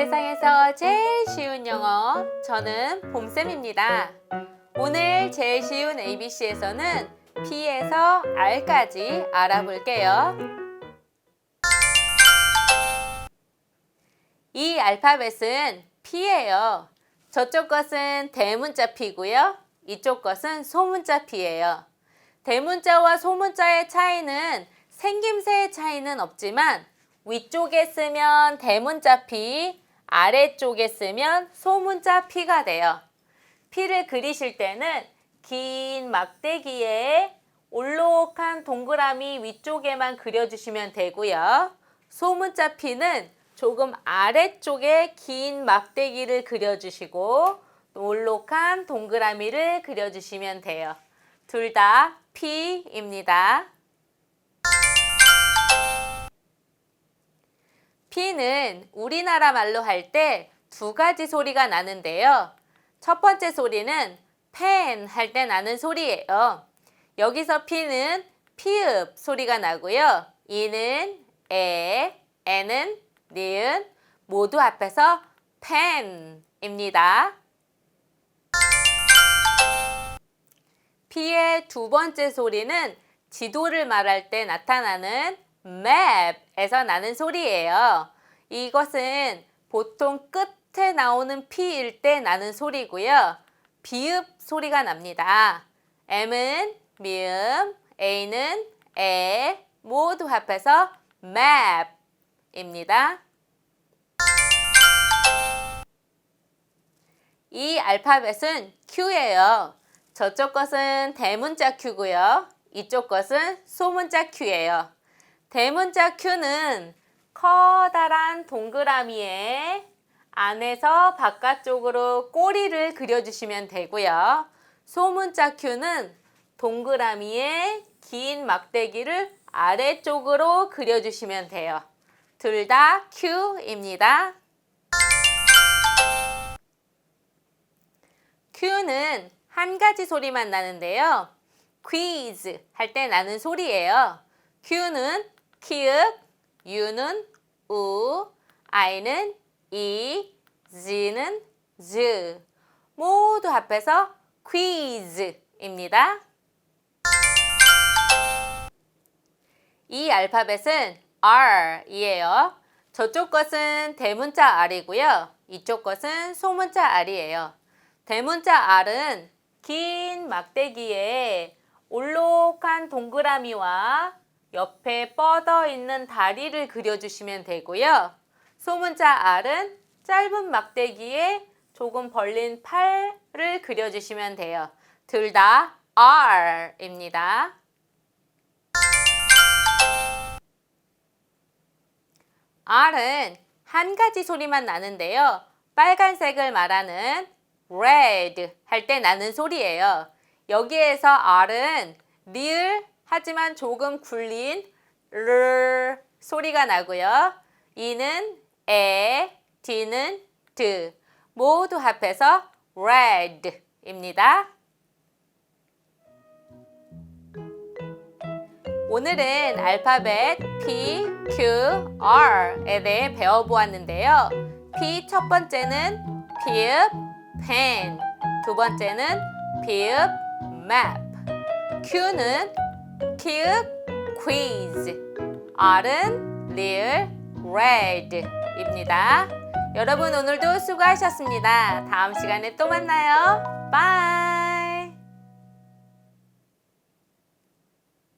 세상에서 제일 쉬운 영어 저는 봄쌤입니다. 오늘 제일 쉬운 ABC에서는 P에서 R까지 알아볼게요. 이 알파벳은 P예요. 저쪽 것은 대문자 P고요. 이쪽 것은 소문자 P예요. 대문자와 소문자의 차이는 생김새의 차이는 없지만 위쪽에 쓰면 대문자 P, 아래쪽에 쓰면 소문자 P가 돼요. P를 그리실 때는 긴 막대기에 올록한 동그라미 위쪽에만 그려주시면 되고요. 소문자 P는 조금 아래쪽에 긴 막대기를 그려주시고 또 올록한 동그라미를 그려주시면 돼요. 둘다 P입니다. P는 우리나라 말로 할 때 두 가지 소리가 나는데요. 첫 번째 소리는 펜 할 때 나는 소리예요. 여기서 P는 피읍 소리가 나고요. 이는 에, 에는 니은 모두 앞에서 펜입니다. P의 두 번째 소리는 지도를 말할 때 나타나는 map에서 나는 소리예요. 이것은 보통 끝에 나오는 P일 때 나는 소리고요. 비읍 소리가 납니다. M은 미음, A는 에, 모두 합해서 map입니다. 이 알파벳은 Q예요. 저쪽 것은 대문자 Q고요. 이쪽 것은 소문자 Q예요. 대문자 Q는 커다란 동그라미에 안에서 바깥쪽으로 꼬리를 그려주시면 되고요. 소문자 Q는 동그라미에 긴 막대기를 아래쪽으로 그려주시면 돼요. 둘 다 Q입니다. Q는 한 가지 소리만 나는데요. quiz 할때 나는 소리예요. Q는 키읔, U는 우, I는 이, Z는 즈. 모두 합해서 quiz입니다. 이 알파벳은 R이에요. 저쪽 것은 대문자 R이고요. 이쪽 것은 소문자 R이에요. 대문자 R은 긴 막대기에 올록한 동그라미와 옆에 뻗어 있는 다리를 그려주시면 되고요. 소문자 R은 짧은 막대기에 조금 벌린 팔을 그려주시면 돼요. 둘 다 R입니다. R은 한 가지 소리만 나는데요. 빨간색을 말하는 red 할 때 나는 소리예요. 여기에서 R은 리을 하지만 조금 굴린 르 소리가 나고요. 이는 에, D는 드 모두 합해서 red입니다. 오늘은 알파벳 P, Q, R에 대해 배워보았는데요. P 첫 번째는 피읍, pen, 두 번째는 피읍, map, Q는 키읔, quiz, R은 real, red입니다. 여러분 오늘도 수고하셨습니다. 다음 시간에 또 만나요. 바이.